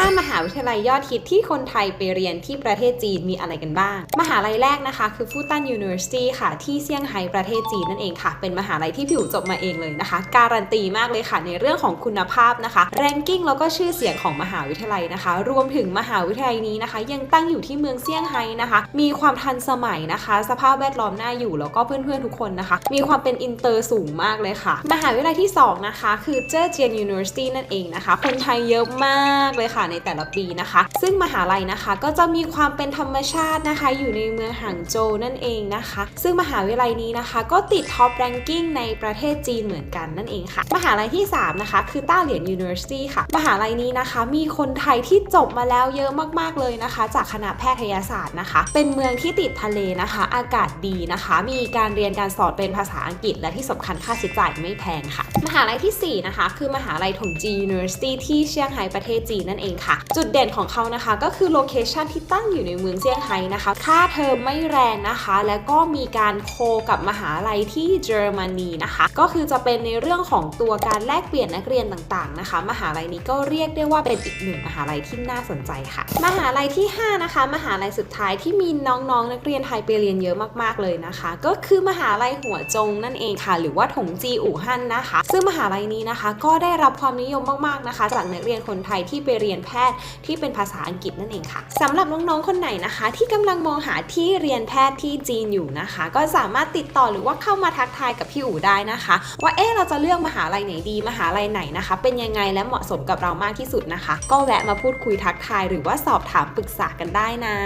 5 มหาวิทยาลัยยอดฮิตที่คนไทยไปเรียนที่ประเทศจีนมีอะไรกันบ้าง มหาลัยแรกนะคะ คือฟูตัน University ค่ะ ที่เซี่ยงไฮ้ประเทศจีนนั่นเองค่ะ เป็นมหาลัยที่ผิวจบมาเองเลยนะคะ การันตีมากเลยค่ะในเรื่องของคุณภาพนะคะแรงกิ้งแล้วก็ชื่อเสียงของมหาวิทยาลัยนะคะ รวมถึงมหาวิทยาลัยนี้นะคะ ยังตั้งอยู่ที่เมืองเซี่ยงไฮ้นะคะ มีความทันสมัยนะคะ สภาพแวดล้อมน่าอยู่แล้วก็เพื่อนๆทุกคนนะคะ มีความเป็นอินเตอร์สูงมากเลยค่ะ มหาวิทยาลัยที่ 2 นะคะ คือเจ้อเจียน University นั่นเองนะคะ คนไทยเยอะมากเลยค่ะในแต่ละปีนะคะ ซึ่งมหาลัยนะคะก็จะมีความเป็นธรรมชาตินะคะ อยู่ในเมืองหางโจวนั่นเองนะคะ ซึ่งมหาวิทยาลัยนี้นะคะ ก็ติดท็อปแรงกิ้งในประเทศจีนเหมือนกันนั่นเองค่ะ มหาลัยที่ 3 นะคะ คือต้าเหรียญ University ค่ะ มหาลัยนี้นะคะ มีคนไทยที่จบมาแล้วเยอะมากๆเลยนะคะ จากคณะแพทยศาสตร์นะคะ เป็นเมืองที่ติดทะเลนะคะ อากาศดีนะคะ มีการเรียนการสอนเป็นภาษาอังกฤษ และที่สำคัญค่าใช้จ่ายไม่แพงค่ะ มหาลัยทีสี่ 4 นะคะ คือมหาลัยถงจี University ที่เซี่ยงไฮ้ประเทศจีนนั่นเองค่ะ จุดเด่นของเขานะคะก็คือโลเคชันที่ตั้งอยู่ในเมืองเซี่ยงไฮ้นะคะ ค่าเทอมไม่แรงนะคะ แล้วก็มีการโคกับมหาลัยที่เยอรมนีนะคะ ก็คือจะเป็นในเรื่องของตัวการแลกเปลี่ยนนักเรียนต่างๆนะคะ มหาลัยนี้ก็เรียกได้ว่าเป็นอีกหนึ่งมหาลัยที่น่าสนใจค่ะ มหาลัยที่ 5 นะคะ มหาลัยสุดท้ายที่มีน้องๆนักเรียนไทยไปเรียนเยอะมากๆเลยนะคะ ก็คือมหาลัยหัวจงนั่นเองค่ะ หรือว่าถงจีอู่ฮั่นนะคะ ซึ่งมหาลัยนี้นะคะ ก็ได้รับความนิยมมากๆนะคะ จากนักเรียนคนไทยที่ไปเรียนแพทย์ที่เป็นภาษาอังกฤษนั่นเองค่ะสำหรับน้องๆคนไหนนะคะ ที่กำลังมองหาที่เรียนแพทย์ที่จีนอยู่นะคะ ก็สามารถติดต่อหรือว่าเข้ามาทักทายกับพี่อู๋ได้นะคะ ว่าเอ๊ะเราจะเลือกมหาลัยไหนดีมหาลัยไหนนะคะ เป็นยังไงและเหมาะสมกับเรามากที่สุดนะคะ ก็แวะมาพูดคุยทักทาย หรือว่าสอบถามปรึกษากันได้นะ